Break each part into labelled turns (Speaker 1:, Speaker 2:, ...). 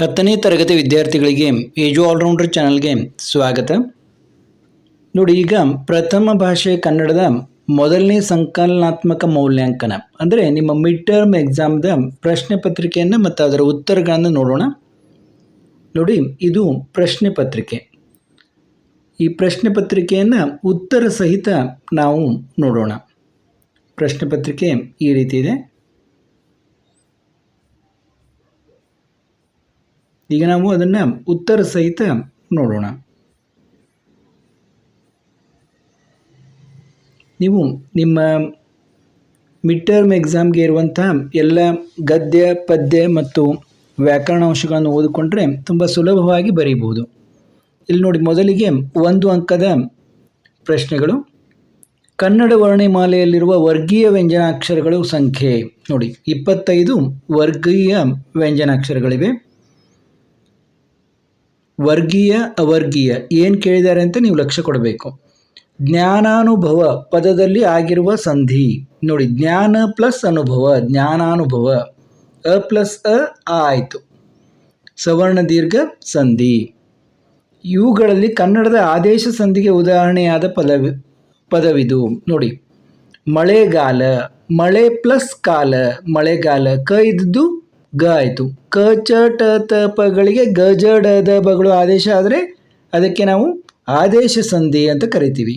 Speaker 1: ಹತ್ತನೇ ತರಗತಿ ವಿದ್ಯಾರ್ಥಿಗಳಿಗೆ ಏಜು ಆಲ್ರೌಂಡರ್ ಚಾನಲ್ಗೆ ಸ್ವಾಗತ. ನೋಡಿ, ಈಗ ಪ್ರಥಮ ಭಾಷೆ ಕನ್ನಡದ ಮೊದಲನೇ ಸಂಕಲನಾತ್ಮಕ ಮೌಲ್ಯಾಂಕನ, ಅಂದರೆ ನಿಮ್ಮ ಮಿಡ್ ಟರ್ಮ್ ಎಕ್ಸಾಮ್ದ ಪ್ರಶ್ನೆ ಪತ್ರಿಕೆಯನ್ನು ಮತ್ತು ಅದರ ಉತ್ತರಗಳನ್ನು ನೋಡೋಣ. ನೋಡಿ, ಇದು ಪ್ರಶ್ನೆ ಪತ್ರಿಕೆ. ಈ ಪ್ರಶ್ನೆ ಪತ್ರಿಕೆಯನ್ನು ಉತ್ತರ ಸಹಿತ ನಾವು ನೋಡೋಣ. ಪ್ರಶ್ನೆ ಪತ್ರಿಕೆ ಈ ರೀತಿ ಇದೆ. ಈಗ ನಾವು ಅದನ್ನು ಉತ್ತರ ಸಹಿತ ನೋಡೋಣ. ನೀವು ನಿಮ್ಮ ಮಿಡ್ ಟರ್ಮ್ ಎಕ್ಸಾಮ್ಗೆ ಇರುವಂಥ ಎಲ್ಲ ಗದ್ಯ, ಪದ್ಯ ಮತ್ತು ವ್ಯಾಕರಣಾಂಶಗಳನ್ನು ಓದಿಕೊಂಡ್ರೆ ತುಂಬ ಸುಲಭವಾಗಿ ಬರೀಬಹುದು. ಇಲ್ಲಿ ನೋಡಿ ಮೊದಲಿಗೆ ಒಂದು ಅಂಕದ ಪ್ರಶ್ನೆಗಳು. ಕನ್ನಡ ವರ್ಣಮಾಲೆಯಲ್ಲಿರುವ ವರ್ಗೀಯ ವ್ಯಂಜನಾಕ್ಷರಗಳು ಸಂಖ್ಯೆ ನೋಡಿ ಇಪ್ಪತ್ತೈದು ವರ್ಗೀಯ ವ್ಯಂಜನಾಕ್ಷರಗಳಿವೆ. ವರ್ಗೀಯ ಅವರ್ಗೀಯ ಏನು ಕೇಳಿದ್ದಾರೆ ಅಂತ ನೀವು ಲಕ್ಷ್ಯ ಕೊಡಬೇಕು. ಜ್ಞಾನಾನುಭವ ಪದದಲ್ಲಿ ಆಗಿರುವ ಸಂಧಿ. ನೋಡಿ, ಜ್ಞಾನ ಪ್ಲಸ್ ಅನುಭವ, ಜ್ಞಾನಾನುಭವ. ಅ ಪ್ಲಸ್ ಅ ಆಯಿತು. ಸವರ್ಣ ದೀರ್ಘ ಸಂಧಿ. ಇವುಗಳಲ್ಲಿ ಕನ್ನಡದ ಆದೇಶ ಸಂಧಿಗೆ ಉದಾಹರಣೆಯಾದ ಪದವಿ, ಪದವಿದು. ನೋಡಿ, ಮಳೆಗಾಲ, ಮಳೆ ಪ್ಲಸ್ ಕಾಲ, ಮಳೆಗಾಲ ಕ ಇದ್ದದ್ದು ಗ ಆಯಿತು ಕ ಚಟ ತ ಪಗಳಿಗೆ ಗ ಜ ಡ ದ ಬಗಳು ಆದೇಶ ಆದರೆ ಅದಕ್ಕೆ ನಾವು ಆದೇಶ ಸಂಧಿ ಅಂತ ಕರಿತೀವಿ.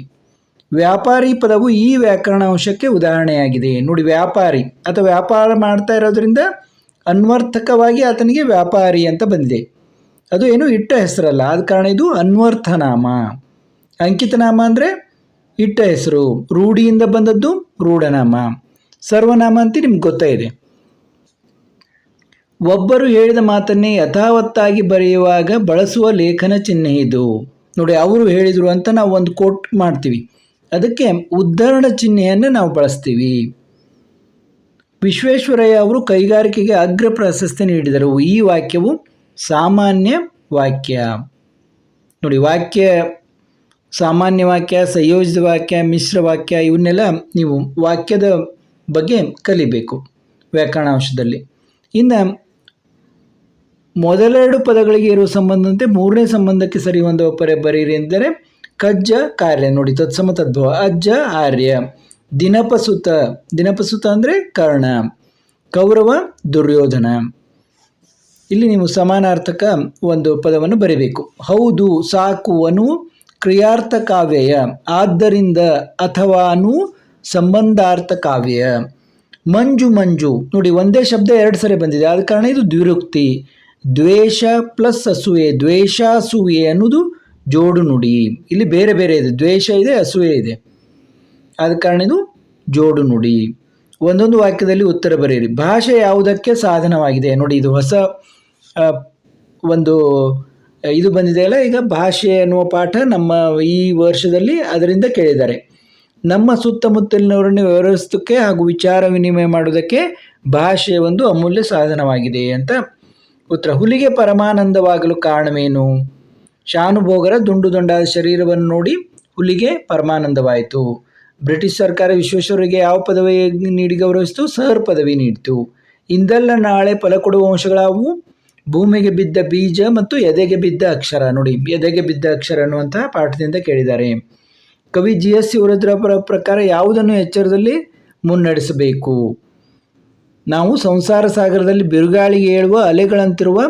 Speaker 1: ವ್ಯಾಪಾರಿ ಪದವು ಈ ವ್ಯಾಕರಣ ಅಂಶಕ್ಕೆ ಉದಾಹರಣೆಯಾಗಿದೆ. ನೋಡಿ, ವ್ಯಾಪಾರಿ ಅಥವಾ ವ್ಯಾಪಾರ ಮಾಡ್ತಾ ಇರೋದ್ರಿಂದ ಅನ್ವರ್ಥಕವಾಗಿ ಆತನಿಗೆ ವ್ಯಾಪಾರಿ ಅಂತ ಬಂದಿದೆ. ಅದು ಏನು ಇಟ್ಟ ಹೆಸರಲ್ಲ, ಆದ ಕಾರಣ ಇದು ಅನ್ವರ್ಥನಾಮ. ಅಂಕಿತನಾಮ ಅಂದರೆ ಇಟ್ಟ ಹೆಸರು, ರೂಢಿಯಿಂದ ಬಂದದ್ದು ರೂಢನಾಮ. ಸರ್ವನಾಮ ಅಂತ ನಿಮ್ಗೆ ಗೊತ್ತೇ ಇದೆ ಒಬ್ಬರು ಹೇಳಿದ ಮಾತನ್ನೇ ಯಥಾವತ್ತಾಗಿ ಬರೆಯುವಾಗ ಬಳಸುವ ಲೇಖನ ಚಿಹ್ನೆ ಇದು. ನೋಡಿ, ಅವರು ಹೇಳಿದರು ಅಂತ ನಾವು ಒಂದು ಕೋಟ್ ಮಾಡ್ತೀವಿ. ಅದಕ್ಕೆ ಉದ್ಧರಣ ಚಿಹ್ನೆಯನ್ನು ನಾವು ಬಳಸ್ತೀವಿ. ವಿಶ್ವೇಶ್ವರಯ್ಯ ಅವರು ಕೈಗಾರಿಕೆಗೆ ಅಗ್ರ ಪ್ರಶಸ್ತಿ ನೀಡಿದರು. ಈ ವಾಕ್ಯವು ಸಾಮಾನ್ಯ ವಾಕ್ಯ. ನೋಡಿ, ವಾಕ್ಯ, ಸಾಮಾನ್ಯ ವಾಕ್ಯ, ಸಂಯೋಜಿತ ವಾಕ್ಯ, ಮಿಶ್ರ ವಾಕ್ಯ, ಇವನ್ನೆಲ್ಲ ನೀವು ವಾಕ್ಯದ ಬಗ್ಗೆ ಕಲಿಬೇಕು ವ್ಯಾಕರಣಾಂಶದಲ್ಲಿ. ಇನ್ನು ಮೊದಲೆರಡು ಪದಗಳಿಗೆ ಇರುವ ಸಂಬಂಧದಂತೆ ಮೂರನೇ ಸಂಬಂಧಕ್ಕೆ ಸರಿ ಒಂದು ಪರ ಬರೀರಿ ಎಂದರೆ ಕಜ್ಜ ಕಾರ್ಯ. ನೋಡಿ, ತತ್ಸಮ ತದ್ವ ಅಜ್ಜ ಆರ್ಯ. ದಿನಪಸುತ. ದಿನಪಸುತ ಅಂದರೆ ಕರ್ಣ. ಕೌರವ ದುರ್ಯೋಧನ. ಇಲ್ಲಿ ನೀವು ಸಮಾನಾರ್ಥಕ ಒಂದು ಪದವನ್ನು ಬರೀಬೇಕು. ಹೌದು, ಸಾಕು, ಅನು, ಕ್ರಿಯಾರ್ಥ ಕಾವ್ಯಯ. ಆದ್ದರಿಂದ ಅಥವಾನು ಸಂಬಂಧಾರ್ಥ ಕಾವ್ಯ. ಮಂಜು ಮಂಜು. ನೋಡಿ, ಒಂದೇ ಶಬ್ದ ಎರಡು ಸರಿ ಬಂದಿದೆ. ಆದ ಕಾರಣ ಇದು ದ್ವಿರುಕ್ತಿ. ದ್ವೇಷ ಪ್ಲಸ್ ಅಸೂಯೆ ದ್ವೇಷಾಸೂಯೆ ಅನ್ನೋದು ಜೋಡು ನುಡಿ. ಇಲ್ಲಿ ಬೇರೆ ಬೇರೆ ಇದೆ. ದ್ವೇಷ ಇದೆ, ಅಸೂಯೆ ಇದೆ. ಆದ ಕಾರಣ ಇದು ಜೋಡು ನುಡಿ. ಒಂದೊಂದು ವಾಕ್ಯದಲ್ಲಿ ಉತ್ತರ ಬರೆಯಿರಿ. ಭಾಷೆ ಯಾವುದಕ್ಕೆ ಸಾಧನವಾಗಿದೆ? ನೋಡಿ, ಇದು ಹೊಸ ಒಂದು, ಇದು ಬಂದಿದೆಯಲ್ಲ ಈಗ ಭಾಷೆ ಅನ್ನುವ ಪಾಠ ನಮ್ಮ ಈ ವರ್ಷದಲ್ಲಿ ಅದರಿಂದ ಕೇಳಿದ್ದಾರೆ. ನಮ್ಮ ಸುತ್ತಮುತ್ತಲಿನವರನ್ನು ವ್ಯವಹರಿಸೋದಕ್ಕೆ ಹಾಗೂ ವಿಚಾರ ವಿನಿಮಯ ಮಾಡೋದಕ್ಕೆ ಭಾಷೆ ಒಂದು ಅಮೂಲ್ಯ ಸಾಧನವಾಗಿದೆ ಅಂತ ಉತ್ತರ ಹುಲಿಗೆ ಪರಮಾನಂದವಾಗಲು ಕಾರಣವೇನು? ಶಾನುಭೋಗರ ದುಂಡು ದುಂಡಾದ ಶರೀರವನ್ನು ನೋಡಿ ಹುಲಿಗೆ ಪರಮಾನಂದವಾಯಿತು. ಬ್ರಿಟಿಷ್ ಸರ್ಕಾರ ವಿಶ್ವೇಶ್ವರರಿಗೆ ಯಾವ ಪದವಿ ನೀಡಿ ಗೌರವಿಸಿತು? ಸರ್ ಪದವಿ ನೀಡಿತು. ಇಂದಲ್ಲ ನಾಳೆ ಫಲ ಕೊಡುವ ಅಂಶಗಳಾವು ಭೂಮಿಗೆ ಬಿದ್ದ ಬೀಜ ಮತ್ತು ಎದೆಗೆ ಬಿದ್ದ ಅಕ್ಷರ. ನೋಡಿ, ಎದೆಗೆ ಬಿದ್ದ ಅಕ್ಷರ ಅನ್ನುವಂತಹ ಪಾಠದಿಂದ ಕೇಳಿದ್ದಾರೆ. ಕವಿ ಜಿ ಎಸ್ ಶಿವರುದ್ರಪರ ಪ್ರಕಾರ ಯಾವುದನ್ನು ಎಚ್ಚರದಲ್ಲಿ ಮುನ್ನಡೆಸಬೇಕು? ನಾವು ಸಂಸಾರ ಸಾಗರದಲ್ಲಿ ಬಿರುಗಾಳಿಗೆ ಏಳುವ ಅಲೆಗಳಂತಿರುವ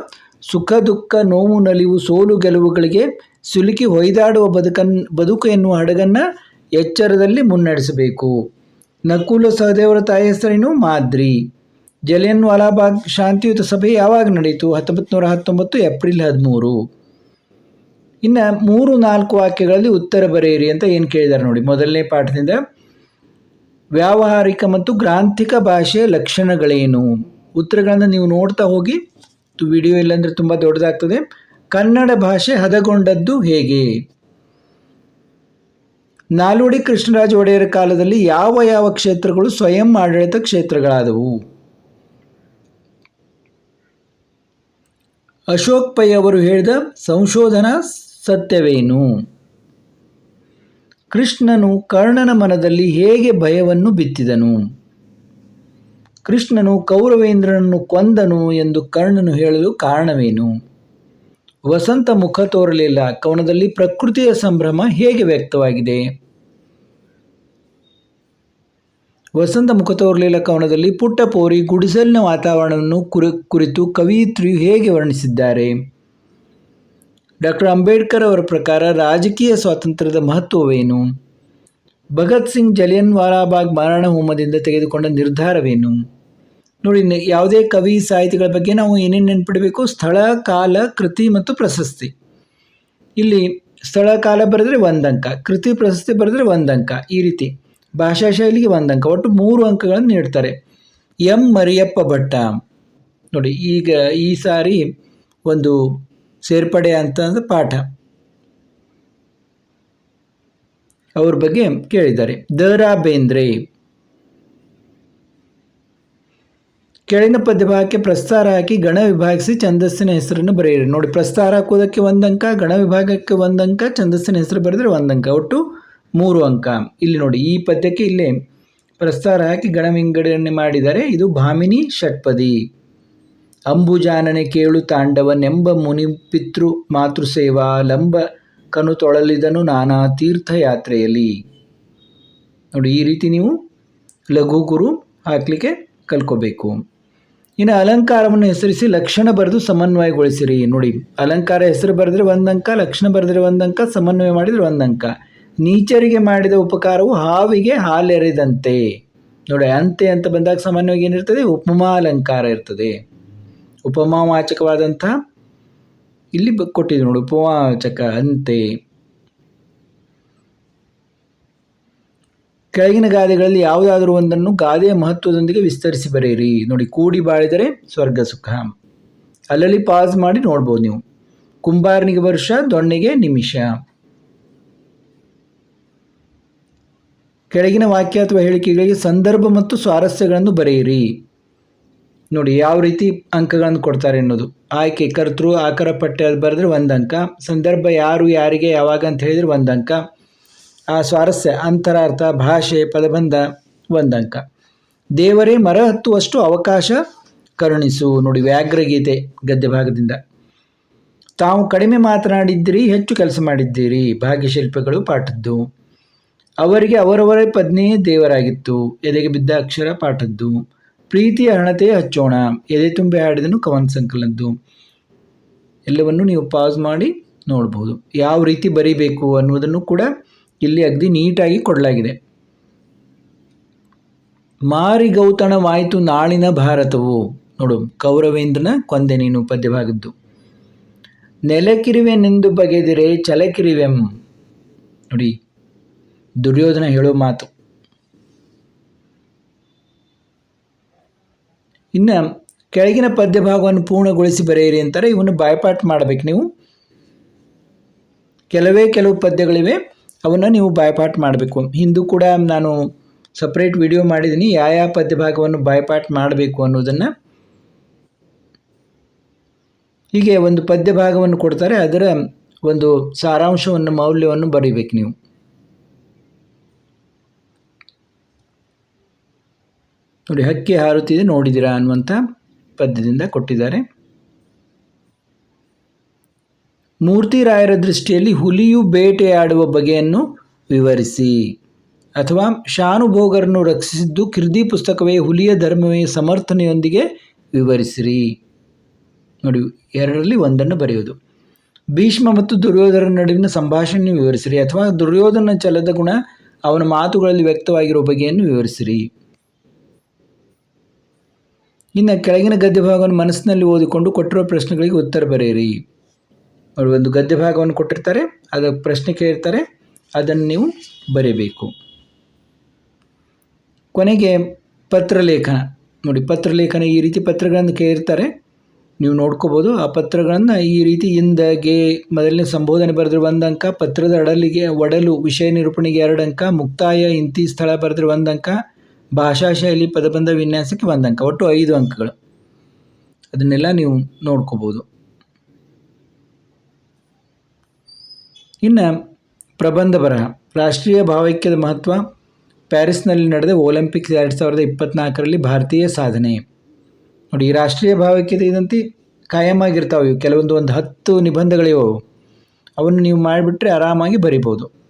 Speaker 1: ಸುಖ, ದುಃಖ, ನೋವು, ನಲಿವು, ಸೋಲು, ಗೆಲುವುಗಳಿಗೆ ಸಿಲುಕಿ ಹೊಯ್ದಾಡುವ ಬದುಕನ್, ಬದುಕು ಎನ್ನುವ ಹಡಗನ್ನು ಎಚ್ಚರದಲ್ಲಿ ಮುನ್ನಡೆಸಬೇಕು. ನಕುಲ ಸಹದೇವರ ತಾಯಿ ಹೆಸರೇನು ಮಾದ್ರಿ. ಜಲಿಯನ್ ವಾಲಾಬಾಗ್ ಶಾಂತಿಯುತ ಸಭೆ ಯಾವಾಗ ನಡೆಯಿತು? ಹತ್ತೊಂಬತ್ತು ನೂರ ಹತ್ತೊಂಬತ್ತು ಏಪ್ರಿಲ್ ಹದಿಮೂರು. ಇನ್ನು ಮೂರು ನಾಲ್ಕು ವಾಕ್ಯಗಳಲ್ಲಿ ಉತ್ತರ ಬರೆಯಿರಿ ಅಂತ ಏನು ಕೇಳಿದ್ದಾರೆ ನೋಡಿ. ಮೊದಲನೇ ಪಾಠದಿಂದ ವ್ಯಾವಹಾರಿಕ ಮತ್ತು ಗ್ರಾಂಥಿಕ ಭಾಷೆಯ ಲಕ್ಷಣಗಳೇನು? ಉತ್ತರಗಳನ್ನು ನೀವು ನೋಡ್ತಾ ಹೋಗಿ. ವಿಡಿಯೋ ಇಲ್ಲಾಂದರೆ ತುಂಬ ದೊಡ್ಡದಾಗ್ತದೆ. ಕನ್ನಡ ಭಾಷೆ ಹದಗೊಂಡದ್ದು ಹೇಗೆ? ನಾಲ್ವಡಿ ಕೃಷ್ಣರಾಜ ಒಡೆಯರ ಕಾಲದಲ್ಲಿ ಯಾವ ಯಾವ ಕ್ಷೇತ್ರಗಳು ಸ್ವಯಂ ಆಡಳಿತ ಕ್ಷೇತ್ರಗಳಾದವು? ಅಶೋಕ್ ಪೈ ಅವರು ಹೇಳಿದ ಸಂಶೋಧನಾ ಸತ್ಯವೇನು? ಕೃಷ್ಣನು ಕರ್ಣನ ಮನದಲ್ಲಿ ಹೇಗೆ ಭಯವನ್ನು ಬಿತ್ತಿದನು? ಕೃಷ್ಣನು ಕೌರವೇಂದ್ರನನ್ನು ಕೊಂದನು ಎಂದು ಕರ್ಣನು ಹೇಳಲು ಕಾರಣವೇನು? ವಸಂತ ಮುಖ ತೋರಲಿಲ್ಲ, ಕವನದಲ್ಲಿ ಪ್ರಕೃತಿಯ ಸಂಭ್ರಮ ಹೇಗೆ ವ್ಯಕ್ತವಾಗಿದೆ? ವಸಂತ ಮುಖ ತೋರಲಿಲ್ಲ, ಕವನದಲ್ಲಿ ಪುಟ್ಟಪೋರಿ, ಗುಡಿಸಲಿನ ವಾತಾವರಣವನ್ನು ಕುರಿ, ಕುರಿತು ಕವಿಯಿತ್ರಿಯು ಹೇಗೆ ವರ್ಣಿಸಿದ್ದಾರೆ? ಡಾಕ್ಟರ್ ಅಂಬೇಡ್ಕರ್ ಅವರ ಪ್ರಕಾರ ರಾಜಕೀಯ ಸ್ವಾತಂತ್ರ್ಯದ ಮಹತ್ವವೇನು? ಭಗತ್ ಸಿಂಗ್ ಜಲಿಯನ್ ವಾಲಾಬಾಗ್ ಮಾರಣ ಹೋಮದಿಂದ ತೆಗೆದುಕೊಂಡ ನಿರ್ಧಾರವೇನು? ನೋಡಿ ಯಾವುದೇ ಕವಿ, ಸಾಹಿತಿಗಳ ಬಗ್ಗೆ ನಾವು ಏನೇನು ನೆನ್ಪಿಡಬೇಕು? ಸ್ಥಳ, ಕಾಲ, ಕೃತಿ ಮತ್ತು ಪ್ರಶಸ್ತಿ. ಇಲ್ಲಿ ಸ್ಥಳ, ಕಾಲ ಬರೆದ್ರೆ ಒಂದು ಅಂಕ, ಕೃತಿ, ಪ್ರಶಸ್ತಿ ಬರೆದ್ರೆ ಒಂದು ಅಂಕ, ಈ ರೀತಿ. ಭಾಷಾ ಶೈಲಿಗೆ ಒಂದು ಅಂಕ, ಒಟ್ಟು ಮೂರು ಅಂಕಗಳನ್ನು ನೀಡ್ತಾರೆ. ಎಂ. ಮರಿಯಪ್ಪ ಭಟ್ಟ. ನೋಡಿ, ಈಗ ಈ ಸಾರಿ ಒಂದು ಸೇರ್ಪಡೆ ಅಂತ ಅಂದ್ರೆ ಪಾಠ. ಅವ್ರ ಬಗ್ಗೆ ಕೇಳಿದ್ದಾರೆ. ದ ರಾ ಬೇಂದ್ರೆ ಕೆಳಗಿನ ಪದ್ಯಭಾಗಕ್ಕೆ ಪ್ರಸ್ತಾರ ಹಾಕಿ ಗಣ ವಿಭಾಗಿಸಿ ಛಂದಸ್ಸಿನ ಹೆಸರನ್ನು ಬರೆಯಿರಿ. ನೋಡಿ, ಪ್ರಸ್ತಾರ ಹಾಕೋದಕ್ಕೆ ಒಂದು ಅಂಕ ಗಣ ವಿಭಾಗಕ್ಕೆ ಒಂದು ಅಂಕ ಛಂದಸ್ಸಿನ ಹೆಸರು ಬರೆದ್ರೆ ಒಂದು ಅಂಕ ಒಟ್ಟು ಮೂರು ಅಂಕ. ಇಲ್ಲಿ ನೋಡಿ, ಈ ಪದ್ಯಕ್ಕೆ ಇಲ್ಲೇ ಪ್ರಸ್ತಾರ ಹಾಕಿ ಗಣ ವಿಂಗಡಣೆ ಮಾಡಿದರೆ ಇದು ಭಾಮಿನಿ ಷಟ್ಪದಿ. ಅಂಬುಜಾನನೆ ಕೇಳು ತಾಂಡವನೆಂಬ ಮುನಿ ಪಿತೃ ಮಾತೃಸೇವಾ ಲಂಬ ಕನು ತೊಳಲಿದನು ನಾನಾ ತೀರ್ಥಯಾತ್ರೆಯಲ್ಲಿ. ನೋಡಿ, ಈ ರೀತಿ ನೀವು ಲಘು ಗುರು ಹಾಕಲಿಕ್ಕೆ ಕಲ್ಕೋಬೇಕು. ಇನ್ನು ಅಲಂಕಾರವನ್ನು ಹೆಸರಿಸಿ ಲಕ್ಷಣ ಬರೆದು ಸಮನ್ವಯಗೊಳಿಸಿರಿ. ನೋಡಿ, ಅಲಂಕಾರ ಹೆಸರು ಬರೆದ್ರೆ ಒಂದು ಅಂಕ, ಲಕ್ಷಣ ಬರೆದ್ರೆ ಒಂದು ಅಂಕ, ಸಮನ್ವಯ ಮಾಡಿದರೆ ಒಂದು ಅಂಕ. ನೀಚರಿಗೆ ಮಾಡಿದ ಉಪಕಾರವು ಹಾವಿಗೆ ಹಾಲೆರೆದಂತೆ. ನೋಡಿ, ಅಂತೆ ಅಂತ ಬಂದಾಗ ಸಾಮಾನ್ಯವಾಗಿ ಏನಿರ್ತದೆ? ಉಪಮಾ ಅಲಂಕಾರ ಇರ್ತದೆ. ಉಪಮಾವಾಚಕವಾದಂಥ ಇಲ್ಲಿ ಕೊಟ್ಟಿದೆ ನೋಡಿ ಉಪಮಾವಾಚಕ ಅಂತೆ ಕೆಳಗಿನ ಗಾದೆಗಳಲ್ಲಿ ಯಾವುದಾದರೂ ಒಂದನ್ನು ಗಾದೆಯ ಮಹತ್ವದೊಂದಿಗೆ ವಿಸ್ತರಿಸಿ ಬರೆಯಿರಿ. ನೋಡಿ, ಕೂಡಿ ಬಾಳಿದರೆ ಸ್ವರ್ಗ ಸುಖ. ಅಲ್ಲಲ್ಲಿ ಪಾಸ್ ಮಾಡಿ ನೋಡ್ಬೋದು ನೀವು. ಕುಂಬಾರನಿಗೆ ವರ್ಷ ದೊಣ್ಣೆಗೆ ನಿಮಿಷ. ಕೆಳಗಿನ ವಾಕ್ಯ ಅಥವಾ ಹೇಳಿಕೆಗಳಿಗೆ ಸಂದರ್ಭ ಮತ್ತು ಸ್ವಾರಸ್ಯಗಳನ್ನು ಬರೆಯಿರಿ. ನೋಡಿ, ಯಾವ ರೀತಿ ಅಂಕಗಳನ್ನು ಕೊಡ್ತಾರೆ ಅನ್ನೋದು ಆಯ್ಕೆ, ಕರ್ತೃ, ಆಕರ ಅದು ಬರೆದ್ರೆ ಒಂದು ಅಂಕ. ಸಂದರ್ಭ, ಯಾರು, ಯಾರಿಗೆ, ಯಾವಾಗ ಅಂತ ಹೇಳಿದ್ರೆ ಒಂದು ಅಂಕ. ಆ ಸ್ವಾರಸ್ಯ, ಅಂತರಾರ್ಥ, ಭಾಷೆ, ಪದಬಂಧ ಒಂದು ಅಂಕ. ದೇವರೇ ಮರ ಹತ್ತುವಷ್ಟು ಅವಕಾಶ ಕರುಣಿಸು. ನೋಡಿ, ವ್ಯಾಘ್ರಗೀತೆ ಗದ್ಯ ಭಾಗದಿಂದ. ತಾವು ಕಡಿಮೆ ಮಾತನಾಡಿದ್ದೀರಿ, ಹೆಚ್ಚು ಕೆಲಸ ಮಾಡಿದ್ದೀರಿ. ಭಾಗ್ಯಶಿಲ್ಪಗಳು ಪಾಠದ್ದು. ಅವರಿಗೆ ಅವರವರೇ ಪದ್ನಿಯೇ ದೇವರಾಗಿತ್ತು. ಎದೆಗೆ ಬಿದ್ದ ಅಕ್ಷರ ಪಾಠದ್ದು. ಪ್ರೀತಿಯ ಹಣತೆ ಹಚ್ಚೋಣ. ಎದೆ ತುಂಬಿ ಹಾಡಿದನು ಕವನ ಸಂಕಲನದ್ದು ಎಲ್ಲವನ್ನು ನೀವು ಪಾಸ್ ಮಾಡಿ ನೋಡ್ಬೋದು. ಯಾವ ರೀತಿ ಬರಿಬೇಕು ಅನ್ನುವುದನ್ನು ಕೂಡ ಇಲ್ಲಿ ಅಗ್ದಿ ನೀಟಾಗಿ ಕೊಡಲಾಗಿದೆ. ಮಾರಿಗೌತಣವಾಯಿತು ನಾಳಿನ ಭಾರತವು. ನೋಡು, ಕೌರವೇಂದ್ರನ ಕೊಂದೆ ನೀನು ಪದ್ಯವಾಗಿದ್ದು. ನೆಲಕಿರಿವೆನೆಂದು ಬಗೆದಿರೆ ಚಲಕಿರಿವೆಂ ನೋಡಿ, ದುರ್ಯೋಧನ ಹೇಳೋ ಮಾತು. ಇನ್ನು ಕೆಳಗಿನ ಪದ್ಯ ಭಾಗವನ್ನು ಪೂರ್ಣಗೊಳಿಸಿ ಬರೆಯಿರಿ ಅಂತಾರೆ, ಇವನ್ನು ಬಾಯ್ಪಾಟ್ ಮಾಡಬೇಕು ನೀವು. ಕೆಲವೇ ಕೆಲವು ಪದ್ಯಗಳಿವೆ, ಅವನ್ನು ನೀವು ಬಾಯ್ಪಾಟ್ ಮಾಡಬೇಕು. ಹಿಂದೂ ಕೂಡ ನಾನು ಸಪ್ರೇಟ್ ವಿಡಿಯೋ ಮಾಡಿದ್ದೀನಿ, ಯಾವ ಯಾವ ಪದ್ಯ ಭಾಗವನ್ನು ಬಾಯ್ಪಾಟ್ ಮಾಡಬೇಕು ಅನ್ನೋದನ್ನು. ಹೀಗೆ ಒಂದು ಪದ್ಯ ಭಾಗವನ್ನು ಕೊಡ್ತಾರೆ, ಅದರ ಒಂದು ಸಾರಾಂಶವನ್ನು, ಮೌಲ್ಯವನ್ನು ಬರೀಬೇಕು ನೀವು. ನೋಡಿ, ಹಕ್ಕಿ ಹಾರುತ್ತಿದೆ ನೋಡಿದಿರಾ ಅನ್ನುವಂಥ ಪದ್ಯದಿಂದ ಕೊಟ್ಟಿದ್ದಾರೆ. ಮೂರ್ತಿರಾಯರ ದೃಷ್ಟಿಯಲ್ಲಿ ಹುಲಿಯು ಬೇಟೆಯಾಡುವ ಬಗೆಯನ್ನು ವಿವರಿಸಿ. ಅಥವಾ, ಶಾನುಭೋಗರನ್ನು ರಕ್ಷಿಸಿದ್ದು ಕಿರ್ದಿ ಪುಸ್ತಕವೇ ಹುಲಿಯ ಧರ್ಮವೇ ಸಮರ್ಥನೆಯೊಂದಿಗೆ ವಿವರಿಸಿರಿ. ನೋಡಿ, ಎರಡರಲ್ಲಿ ಒಂದನ್ನು ಬರೆಯೋದು ಭೀಷ್ಮ ಮತ್ತು ದುರ್ಯೋಧನ ನಡುವಿನ ಸಂಭಾಷಣೆ ವಿವರಿಸಿರಿ, ಅಥವಾ ದುರ್ಯೋಧನ ಛಲದ ಗುಣ ಅವನ ಮಾತುಗಳಲ್ಲಿ ವ್ಯಕ್ತವಾಗಿರುವ ಬಗೆಯನ್ನು ವಿವರಿಸಿರಿ. ಇನ್ನು ಕೆಳಗಿನ ಗದ್ಯ ಭಾಗವನ್ನು ಮನಸ್ಸಿನಲ್ಲಿ ಓದಿಕೊಂಡು ಕೊಟ್ಟಿರೋ ಪ್ರಶ್ನೆಗಳಿಗೆ ಉತ್ತರ ಬರೆಯಿರಿ. ಅವರು ಒಂದು ಗದ್ಯ ಭಾಗವನ್ನು ಕೊಟ್ಟಿರ್ತಾರೆ ಅದು ಪ್ರಶ್ನೆ ಕೇಳಿರ್ತಾರೆ ಅದನ್ನು ನೀವು ಬರೀಬೇಕು. ಕೊನೆಗೆ ಪತ್ರಲೇಖನ. ನೋಡಿ, ಪತ್ರಲೇಖನ ಈ ರೀತಿ ಪತ್ರಗಳನ್ನು ಕೇಳಿರ್ತಾರೆ. ನೀವು ನೋಡ್ಕೋಬೋದು, ಆ ಪತ್ರಗಳನ್ನು ಈ ರೀತಿ ಇಂದ ಗೆ ಮೊದಲನೇ ಸಂಬೋಧನೆ ಬರೆದ್ರೆ ಒಂದು ಅಂಕ, ಪತ್ರದ ಅಡಲಿಗೆ ಒಡಲು ವಿಷಯ ನಿರೂಪಣೆಗೆ ಎರಡು ಅಂಕ, ಮುಕ್ತಾಯ ಇಂತಿ ಸ್ಥಳ ಬರೆದ್ರೆ ಒಂದು ಅಂಕ ಭಾಷಾ ಶೈಲಿ ಪದಬಂಧ ವಿನ್ಯಾಸಕ್ಕೆ ಒಂದು ಅಂಕ ಒಟ್ಟು ಐದು ಅಂಕಗಳು. ಅದನ್ನೆಲ್ಲ ನೀವು ನೋಡ್ಕೋಬೋದು. ಇನ್ನು ಪ್ರಬಂಧ ಬರಹ. ರಾಷ್ಟ್ರೀಯ ಭಾವೈಕ್ಯದ ಮಹತ್ವ. ಪ್ಯಾರಿಸ್ನಲ್ಲಿ ನಡೆದ ಒಲಿಂಪಿಕ್ಸ್ ಎರಡು ಸಾವಿರದ ಇಪ್ಪತ್ನಾಲ್ಕರಲ್ಲಿ ಭಾರತೀಯ ಸಾಧನೆ. ನೋಡಿ, ಈ ರಾಷ್ಟ್ರೀಯ ಭಾವೈಕ್ಯತೆ ಇದಂತೆ ಕಾಯಮಾಗಿರ್ತಾವೆ ಇವು. ಕೆಲವೊಂದು ಒಂದು ಹತ್ತು ನಿಬಂಧಗಳಿವೆ ಅವು. ಅವನ್ನು ನೀವು ಮಾಡಿಬಿಟ್ರೆ ಆರಾಮಾಗಿ ಬರಿಬೋದು.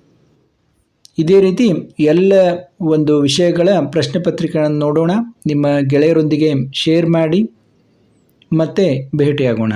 Speaker 1: ಇದೇ ರೀತಿ ಎಲ್ಲ ಒಂದು ವಿಷಯಗಳ ಪ್ರಶ್ನೆ ಪತ್ರಿಕೆಗಳನ್ನು ನೋಡೋಣ. ನಿಮ್ಮ ಗೆಳೆಯರೊಂದಿಗೆ ಶೇರ್ ಮಾಡಿ ಮತ್ತೆ ಭೇಟಿಯಾಗೋಣ.